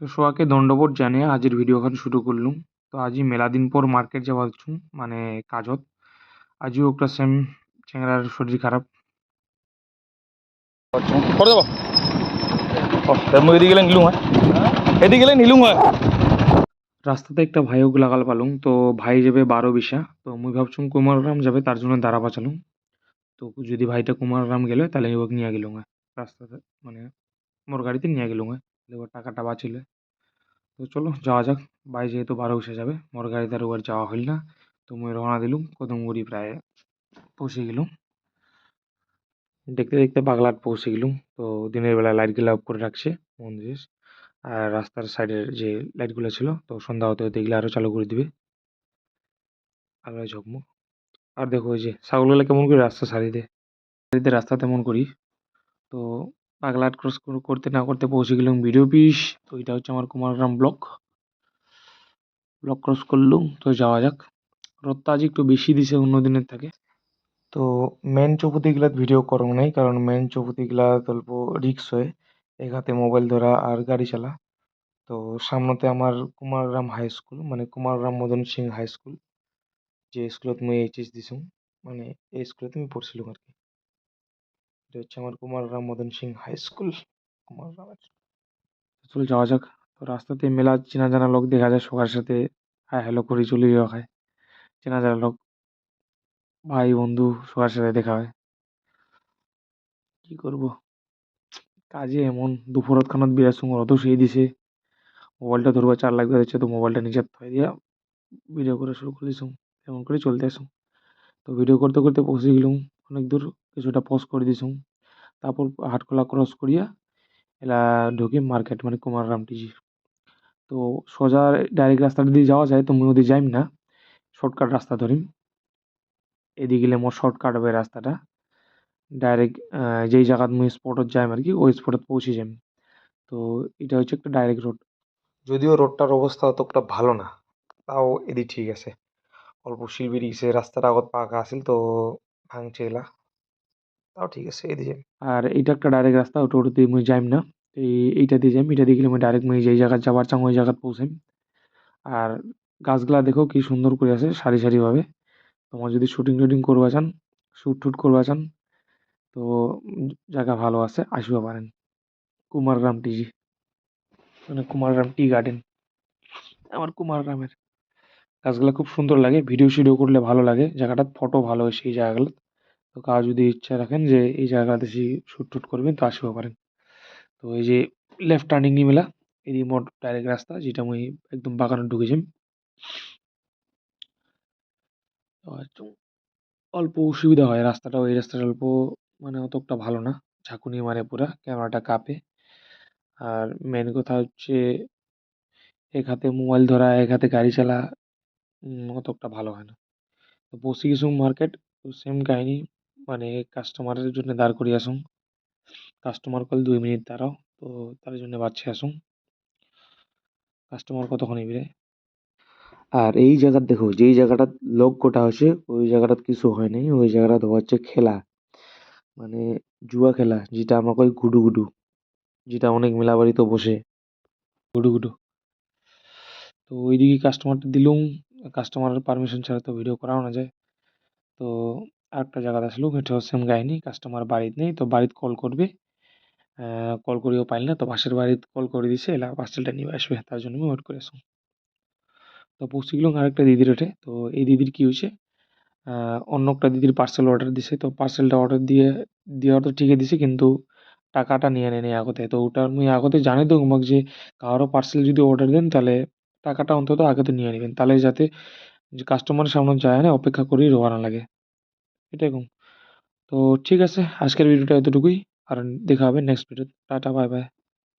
তো সবাইকে দণ্ডবোধ জানিয়ে আজের ভিডিওখান শুরু করলুম। তো আজি মেলা দিন পর মার্কেট যাওয়া হচ্ছু মানে কাজত। আজিও একটা সেম চ্যাংড়ার শরীর খারাপ। করে দেবো এদিকে গেলে নিলুম হয়। এদিকে গেলে নিলুম হয়। রাস্তাতে একটা ভাইওক লাগাল পালুম তো ভাই যাবে বারো বিশা। তো মুই ভাবছুম কুমারগ্রাম যাবে তার জন্য দাঁড়া পাচালুম তো যদি ভাইটা কুমারগ্রাম গেলে তাহলে ওকে নিয়ে গেলুম রাস্তাতে মানে মোর গাড়িতে নিয়ে গেলুম এবার টাকাটা বাঁচিলে। তো চলো যাওয়া যাক ভাই যেহেতু বারো বিশা যাবে, মোর গাড়িতে আর ওর যাওয়া হইল না। তো মুই রওনা দিলুম, কদমগুড়ি প্রায় পৌঁছে গেলুম। দেখতে দেখতে বাগলাট পৌঁছে গেলুম। তো দিনের বেলা লাইটগুলো অফ করে রাখছে মন্দিরের আর রাস্তার সাইডের যে লাইটগুলো ছিল, তো সন্ধ্যা হতে হতে আরও চালু করে দিবে। আলোয় ঝকমক আর দেখো ওই যে ছাগলগুলো কেমন করে রাস্তা সারি দেয় সারিতে রাস্তা তেমন করি। তো পাগলাট ক্রস করতে না করতে পৌঁছে গেলাম ভিডিও পিস তো এটা হচ্ছে আমার কুমারগ্রাম ব্লক ব্লক ক্রস করলুম, তো যাওয়া যাক। রোদটা আজ একটু বেশি দিছে, অন্য দিনের থেকে। তো মেন চৌপতিগুলাত ভিডিও করং নাই, কারণ মেন চৌপতিগুলা অল্প রিক্স হয়। এক হাতে মোবাইল ধরা আর গাড়ি চালা। তো সামনেতে আমার কুমারগ্রাম হাই স্কুল মানে কুমারগ্রাম মদন সিং হাই স্কুল যে স্কুলত মুই এইচএস দিছুম মানে এই স্কুলতে আমি পড়ছিলাম আর কি। এটা হচ্ছে আমার কুমারগ্রাম মদন সিং হাই স্কুল কুমার কুমারগ্রামের চল যাওয়া যাক। তো রাস্তাতে মেলা চেনা জানা লোক দেখা যায় সবার সাথে। হাই হ্যালো করে, চলে যাওয়া হয়। চেনা জানা লোক, ভাই, বন্ধু সবার সাথে দেখা হয়। কি করব? কাজে এমন দুপুরত খানত বিরাট সময় অত শুয়ে দিছে। মোবাইলটা ধরবা, চার লাগবে হচ্ছে তো মোবাইলটা নিচে থয়ে দিয়া ভিডিও করা শুরু করে দিছুম এমন করে চলতে আসুম। তো ভিডিও করতে করতে পৌঁছে গেলুম অনেক দূর। কিছুটা পজ করে দিছুম তারপর হাটখোলা ক্রস করিয়া এলা ঢুকি মার্কেট মানে কুমাররাম টিজি তো সোজা ডাইরেক্ট রাস্তাটা দিয়ে যাওয়া যায় তো মুই ওদিকে যাইম না। শর্টকাট রাস্তা ধরিম। এদিকে গেলে মোর শর্টকাট হবে রাস্তাটা। ডাইরেক্ট যেই জায়গাত মুই স্পটত যাইম আর কি ওই স্পটত পৌঁছে যাইম। তো এটা হচ্ছে একটা ডাইরেক্ট রোড যদিও রোডটার অবস্থা অতটা ভালো না, তাও এদিক ঠিক আছে। অল্প শিল বেরিয়েছে রাস্তাটা আগত পাকা আছিল তো ভাঙছে এলা। তাও ঠিক আছে এদিকে যাইম আর এটা একটা ডাইরেক্ট রাস্তা ওটা ওটা দিয়ে মুই যাইম না। এই এইটা দিয়ে যাইম এটা দিয়ে গেলে মুই ডাইরেক্ট মুই যেই জায়গায় যাবার চাং ওই জায়গাত পৌঁছাইম। আর গাছগুলা দেখো কি সুন্দর করে আছে, সারি সারিভাবে তোমার যদি শুটিং টুটিং করবা চান শ্যুট টুট করবা চান, তো জায়গা ভালো আছে, আসবা পারেন। কুমারগ্রাম টিজি মানে কুমারগ্রাম টি গার্ডেন। আমার কুমারগ্রামের। গাছগুলা খুব সুন্দর লাগে ভিডিও সিডিও করলে ভালো লাগে, জায়গাটার ফটো ভালো হয় সেই জায়গাগুলো তো কার যদি ইচ্ছা রাখেন যে এই জায়গাতে শ্যুট টুট করবেন, তো আসবা পারেন। তো এই যে লেফট টার্নিং মেলা এদিকে মোট ডাইরেক্ট রাস্তা যেটা মুই একদম বাগানে ঢুকে যাইম তো একটু অল্প অসুবিধা হয় রাস্তাটা ওই রাস্তাটা অল্প মানে অতটা ভালো না। ঝাঁকুনি মারে পুরা, ক্যামেরাটা কাঁপে। আর মেন কথা হচ্ছে এক হাতে মোবাইল ধরা, এক হাতে গাড়ি চালা অতটা ভালো হয় না। তো পৌঁছে গেছুম মার্কেট তো সেম কাহিনী। মানে কাস্টমারের জন্য দাঁড় করিয়ে আসুন। কাস্টমার কল দুই মিনিট দাঁড়াও তো তার জন্য বাচ্চা আসুন। কাস্টমার কতক্ষণ ইবরে আর এই জায়গার দেখো যেই জায়গাটা লোক গোটা হয়েছে ওই জায়গাটাত কিছু হয় নাই ওই জায়গাটাত হচ্ছে খেলা। মানে জুয়া খেলা যেটা আমরা কই গুডু গুডু যেটা অনেক মেলা বাড়িতে বসে। গুডু গুডু। তো ওইদিকে কাস্টমারটা দিলুম কাস্টমারের পারমিশন ছাড়া তো ভিডিও করাও না যায়। তো আরেকটা জায়গাতে আসলুম এটাও সেম কাহিনী কাস্টমার বাড়িতে নেই, তো বাড়িতে কল করবে। কল করিও পাইল না, তো পাশের বাড়িতে কল করে দিছে, এলা পার্সেলটা নিয়ে আসবে, তার জন্য আমি ওয়েট করে আসুন তো পৌঁছে গেলাম আরেকটা দিদির ওঠে তো এই দিদির কী হয়েছে? অন্য একটা দিদির পার্সেল অর্ডার দিছে, তো পার্সেলটা অর্ডার দিয়ে, দেওয়ার তো ঠিকই দিছে, কিন্তু টাকাটা নিয়ে নেয়নি আগতে, তো ওটা মুই আগতে জানি তো তোমাক যে কারও পার্সেল যদি অর্ডার দেন, তাহলে টাকাটা অন্তত আগে তো নিয়ে নেবেন, তাহলে যাতে যে কাস্টমারের সামনে যায় না, অপেক্ষা করেই রোয়া না লাগে। এটাই কম তো ঠিক আছে, আজকের ভিডিওটা এতটুকুই। আর দেখা হবে next video tata bye bye